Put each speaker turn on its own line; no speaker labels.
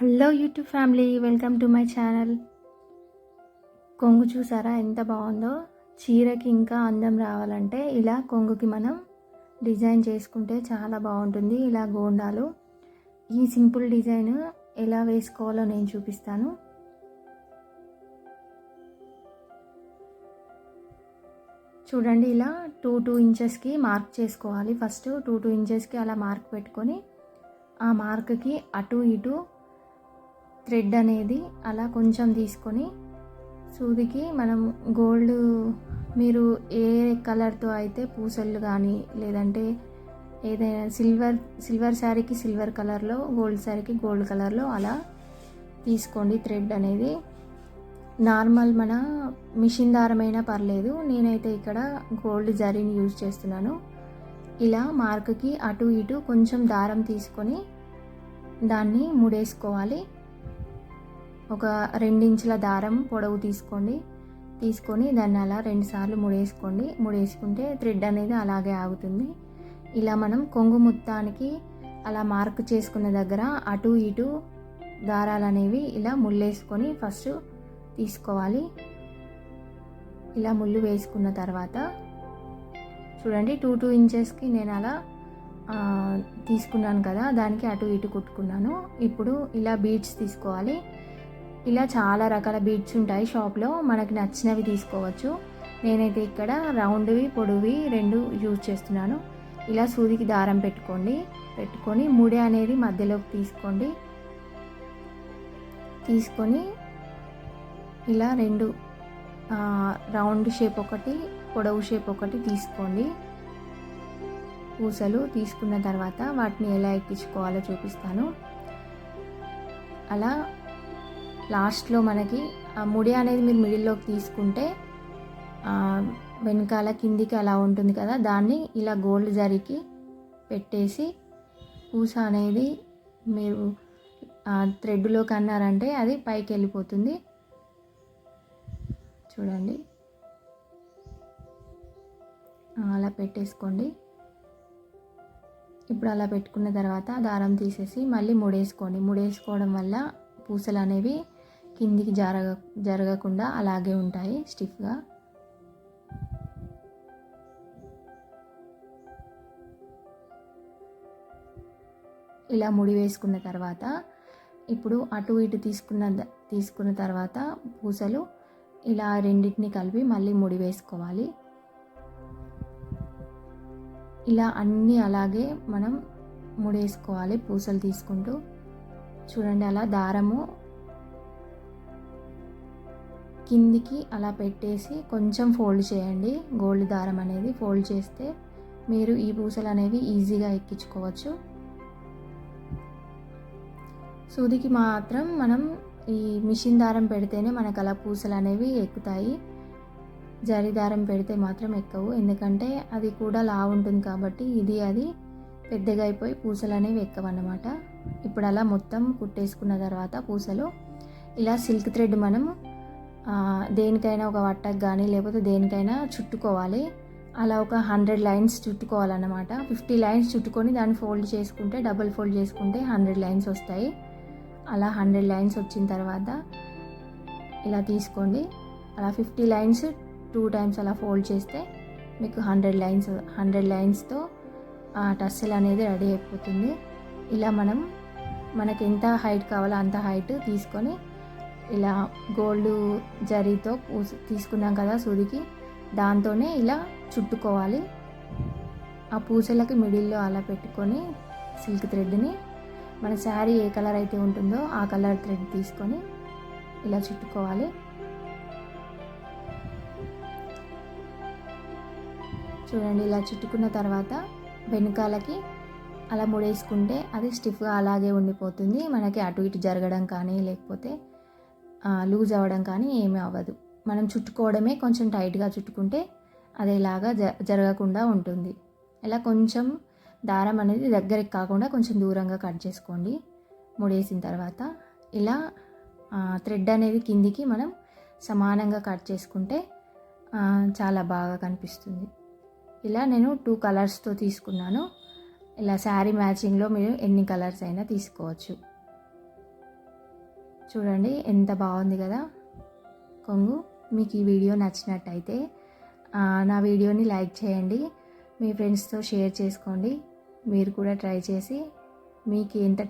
Hello YouTube family welcome to my channel. కొంగు చూసారా ఎంత బాగుందో? చీరకి ఇంకా అందం రావాలంటే ఇలా కొంగుకి మనం డిజైన్ చేసుకుంటే చాలా బాగుంటుంది ఇలా గోండాలు. ఈ సింపుల్ డిజైన్ ఎలా వేసుకోవాలో నేను చూపిస్తాను. చూడండి ఇలా టూ టూ ఇంచెస్కి మార్క్ చేసుకోవాలి. ఫస్ట్ టూ టూ ఇంచెస్కి అలా మార్క్ పెట్టుకొని ఆ మార్క్కి అటు ఇటు థ్రెడ్ అనేది అలా కొంచెం తీసుకొని సూదికి మనం గోల్డ్ మీరు ఏ కలర్తో అయితే పూసలు కానీ లేదంటే ఏదైనా సిల్వర్ సిల్వర్ శారీకి సిల్వర్ కలర్లో గోల్డ్ శారీకి గోల్డ్ కలర్లో అలా తీసుకోండి థ్రెడ్ అనేది. నార్మల్ మన మిషన్ దారమైనా పర్లేదు నేనైతే ఇక్కడ గోల్డ్ జరీని యూజ్ చేస్తున్నాను. ఇలా మార్క్కి అటు ఇటు కొంచెం దారం తీసుకొని దాన్ని ముడేసుకోవాలి. ఒక రెండించుల దారం పొడవు తీసుకోండి. తీసుకొని దాన్ని అలా రెండుసార్లు ముడేసుకోండి. ముడేసుకుంటే థ్రెడ్ అనేది అలాగే ఆగుతుంది. ఇలా మనం కొంగు మొత్తానికి అలా మార్క్ చేసుకున్న దగ్గర అటు ఇటు దారాలు అనేవి ఇలా ముళ్ళేసుకొని ఫస్ట్ తీసుకోవాలి. ఇలా ముళ్ళు వేసుకున్న తర్వాత చూడండి టూ టూ ఇంచెస్కి నేను అలా తీసుకున్నాను కదా దానికి అటు ఇటు కుట్టుకున్నాను. ఇప్పుడు ఇలా బీడ్స్ తీసుకోవాలి. ఇలా చాలా రకాల బీడ్స్ ఉంటాయి షాప్లో మనకి నచ్చినవి తీసుకోవచ్చు. నేనైతే ఇక్కడ రౌండ్వి పొడవి రెండు యూజ్ చేస్తున్నాను. ఇలా సూదికి దారం పెట్టుకోండి. పెట్టుకొని ముడి అనేది మధ్యలోకి తీసుకోండి. తీసుకొని ఇలా రెండు రౌండ్ షేప్ ఒకటి పొడవు షేప్ ఒకటి తీసుకోండి. పూసలు తీసుకున్న తర్వాత వాటిని ఎలా ఎక్కించుకోవాలో చూపిస్తాను. అలా లాస్ట్లో మనకి ఆ ముడి అనేది మీరు మిడిల్లోకి తీసుకుంటే వెనకాల కిందికి అలా ఉంటుంది కదా దాన్ని ఇలా గోల్డ్ జరికి పెట్టేసి పూస అనేది మీరు థ్రెడ్లోకి అన్నారంటే అది పైకి వెళ్ళిపోతుంది. చూడండి. అలా పెట్టేసుకోండి. ఇప్పుడు అలా పెట్టుకున్న తర్వాత దారం తీసేసి మళ్ళీ ముడేసుకోండి. ముడేసుకోవడం వల్ల పూసలు అనేవి కిందికి జరగ జరగకుండా అలాగే ఉంటాయి స్టిఫ్గా. ఇలా ముడి వేసుకున్న తర్వాత ఇప్పుడు అటు ఇటు తీసుకున్న తీసుకున్న తర్వాత పూసలు ఇలా రెండింటిని కలిపి మళ్ళీ ముడి వేసుకోవాలి. ఇలా అన్నీ అలాగే మనం ముడేసుకోవాలి పూసలు తీసుకుంటూ. చూడండి అలా దారము కిందికి అలా పెట్టేసి కొంచెం ఫోల్డ్ చేయండి. గోల్డ్ దారం అనేది ఫోల్డ్ చేస్తే మీరు ఈ పూసలు అనేవి ఈజీగా ఎక్కించుకోవచ్చు. సూదికి మాత్రం మనం ఈ మిషన్ దారం పెడితేనే మనకు అలా పూసలు అనేవి ఎక్కుతాయి. జరి దారం పెడితే మాత్రం ఎక్కవు. ఎందుకంటే అది కూడా లా ఉంటుంది కాబట్టి ఇది అది పెద్దగా అయిపోయి పూసలు అనేవి ఎక్కవన్నమాట. ఇప్పుడు అలా మొత్తం కుట్టేసుకున్న తర్వాత పూసలు ఇలా సిల్క్ థ్రెడ్ మనం దేనికైనా ఒక వట్టకు కానీ లేకపోతే దేనికైనా చుట్టుకోవాలి. అలా ఒక హండ్రెడ్ లైన్స్ చుట్టుకోవాలన్నమాట. ఫిఫ్టీ లైన్స్ చుట్టుకొని దాన్ని ఫోల్డ్ చేసుకుంటే డబుల్ ఫోల్డ్ చేసుకుంటే హండ్రెడ్ లైన్స్ వస్తాయి. అలా హండ్రెడ్ లైన్స్ వచ్చిన తర్వాత ఇలా తీసుకోండి. అలా ఫిఫ్టీ లైన్స్ టూ టైమ్స్ అలా ఫోల్డ్ చేస్తే మీకు హండ్రెడ్ లైన్స్ హండ్రెడ్ లైన్స్తో ఆ టస్సెల్ అనేది రెడీ అయిపోతుంది. ఇలా మనం మనకి ఎంత హైట్ కావాలో అంత హైట్ తీసుకొని ఇలా గోల్డ్ జరీతో తీసుకున్నాం కదా సూదికి దాంతోనే ఇలా చుట్టుకోవాలి. ఆ పూసలకి మిడిల్లో అలా పెట్టుకొని సిల్క్ థ్రెడ్ని మన శారీ ఏ కలర్ అయితే ఉంటుందో ఆ కలర్ థ్రెడ్ తీసుకొని ఇలా చుట్టుకోవాలి. చూడండి ఇలా చుట్టుకున్న తర్వాత వెనకాలకి అలా ముడేసుకుంటే అది స్టిఫ్గా అలాగే ఉండిపోతుంది. మనకి అటు ఇటు జరగడం కానీ లేకపోతే లూజ్ అవ్వడం కానీ ఏమీ అవ్వదు. మనం చుట్టుకోవడమే కొంచెం టైట్గా చుట్టుకుంటే అది ఇలాగా జ జరగకుండా ఉంటుంది. ఇలా కొంచెం దారం అనేది దగ్గరికి కాకుండా కొంచెం దూరంగా కట్ చేసుకోండి. ముడేసిన తర్వాత ఇలా థ్రెడ్ అనేది కిందికి మనం సమానంగా కట్ చేసుకుంటే చాలా బాగా కనిపిస్తుంది. ఇలా నేను టూ కలర్స్తో తీసుకున్నాను. ఇలా శారీ మ్యాచింగ్లో మీరు ఎన్ని కలర్స్ అయినా తీసుకోవచ్చు. చూడండి ఎంత బాగుంది కదా. కొంగు మీకు ఈ వీడియో నచ్చినట్టయితే నా వీడియోని లైక్ చేయండి. మీ ఫ్రెండ్స్తో షేర్ చేసుకోండి. మీరు కూడా ట్రై చేసి మీకు ఎంత